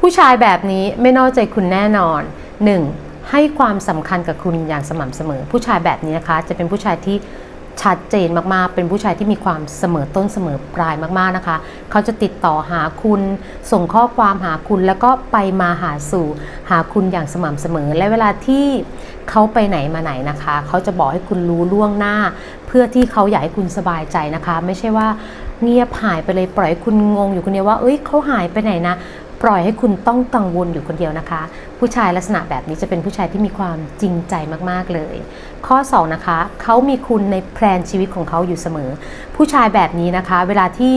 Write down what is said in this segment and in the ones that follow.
ผู้ชายแบบนี้ไม่นอกใจคุณแน่นอน 1. ให้ความสำคัญกับคุณอย่างสม่ำเสมอ ผู้ชายแบบนี้นะคะ จะเป็นผู้ชายที่ชัดเจนมากๆ เป็นผู้ชายที่มีความเสมอต้นเสมอปลายมากๆนะคะ เขาจะติดต่อหาคุณ ส่งข้อความหาคุณ แล้วก็ไปมาหาสู่หาคุณอย่างสม่ำเสมอ และเวลาที่เขาไปไหนมาไหนนะคะ เขาจะบอกให้คุณรู้ล่วงหน้า เพื่อที่เขาอยากให้คุณสบายใจนะคะ ไม่ใช่ว่า เงียบหายไปเลยปล่อยให้คุณงงอยู่คนเดียวว่า เอ้ยเขาหายไปไหนนะ ปล่อยให้คุณต้องกังวลอยู่คนเดียวนะคะ ผู้ชายลักษณะแบบนี้จะเป็นผู้ชายที่มีความจริงใจมากๆเลย ข้อ 2 นะคะเขามีคุณในแพลนชีวิตของเขาอยู่เสมอ ผู้ชายแบบนี้นะคะ เวลาที่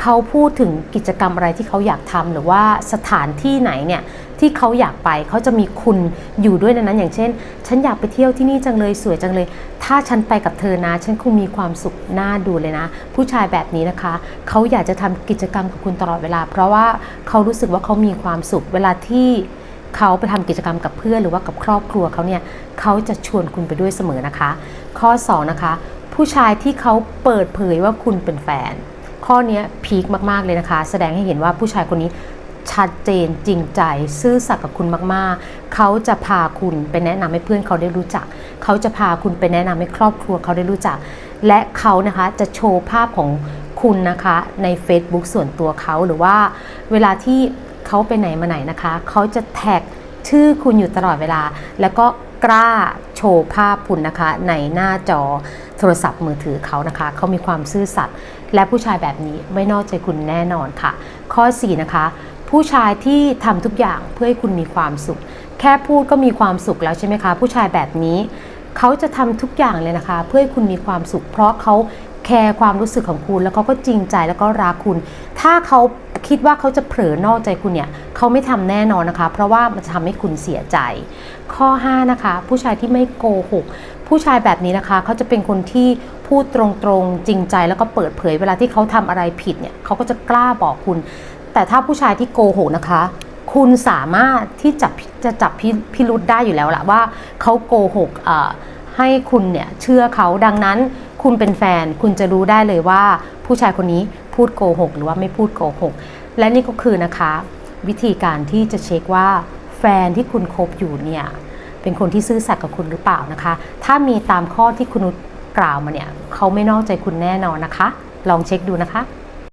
เขาพูดถึงกิจกรรมอะไรที่เขาอยากทำหรือว่าสถานที่ไหนเนี่ยที่เขาอยากไปเขาจะมีคุณอยู่ด้วยในนั้น อย่างเช่น ฉันอยากไปเที่ยวที่นี่จังเลยสวยจังเลย ถ้าฉันไปกับเธอนะ ฉันคงมีความสุขน่าดูเลยนะ ผู้ชายแบบนี้นะคะเขาอยากจะทำกิจกรรมกับคุณตลอดเวลา เพราะว่าเขารู้สึกว่าเขามีความสุขเวลาที่เขาไปทำกิจกรรมกับเพื่อนหรือว่ากับครอบครัวเขาเนี่ยเขาจะชวนคุณไปด้วยเสมอนะคะ ข้อ 2 นะคะ ผู้ชายที่เขาเปิดเผยว่าคุณเป็นแฟน ข้อนี้พีคมากๆเลยนะคะ แสดงให้เห็นว่าผู้ชายคนนี้ชัดเจนจริงใจซื่อสัตย์กับคุณมากๆ เขาจะพาคุณไปแนะนำให้เพื่อนเขาได้รู้จัก เขาจะพาคุณไปแนะนำให้ครอบครัวเขาได้รู้จัก และเขานะคะจะโชว์ภาพของคุณนะคะใน Facebook ส่วนตัวเขาหรือว่าเวลาที่เขาไปไหนมาไหนนะคะ เขาจะแท็กชื่อคุณอยู่ตลอดเวลา แล้วก็ กล้าโชว์ภาพคุณนะคะ ในหน้าจอโทรศัพท์มือถือเขานะคะ เขามีความซื่อสัตย์และผู้ชายแบบนี้ไม่นอกใจคุณแน่นอนค่ะ ข้อ 4 นะคะ ผู้ชายที่ทำทุกอย่างเพื่อให้คุณมีความสุข แค่พูดก็มีความสุขแล้วใช่ไหมคะ ผู้ชายแบบนี้ เขาจะทำทุกอย่างเลยนะคะ เพื่อให้คุณมีความสุข เพราะเขาแคร์ความรู้สึกของคุณแล้วเขาก็จริงใจแล้วก็รักคุณ ถ้าเขา คิดว่าเขาจะเผลอนอกใจคุณเนี่ยเขาไม่ทำแน่นอนนะคะ เพราะว่ามันจะทำให้คุณเสียใจ ข้อ 5 นะคะ ผู้ชายที่ไม่โกหกผู้ชายแบบนี้นะคะเขาจะเป็นคนที่พูดตรงๆ จริงใจแล้วก็เปิดเผยเวลาที่เขาทำอะไรผิดเนี่ยเขาก็จะกล้าบอกคุณ แต่ถ้าผู้ชายที่โกหกนะคะคุณสามารถที่จะจะจับพิพิรุษได้อยู่แล้วละว่าเขาโกหกเอ่อให้คุณเนี่ยเชื่อเขาดังนั้น คุณเป็นแฟนคุณจะรู้ได้เลยว่า ผู้ชายคนนี้ พูดโกหกหรือว่าไม่พูดโกหก และนี่ก็คือนะคะ วิธีการที่จะเช็คว่าแฟนที่คุณคบอยู่เนี่ยเป็นคนที่ซื่อสัตย์กับคุณหรือเปล่านะคะ ถ้ามีตามข้อที่คุณนุชกล่าวมาเนี่ยเขาไม่นอกใจคุณแน่นอนนะคะ ลองเช็คดูนะคะ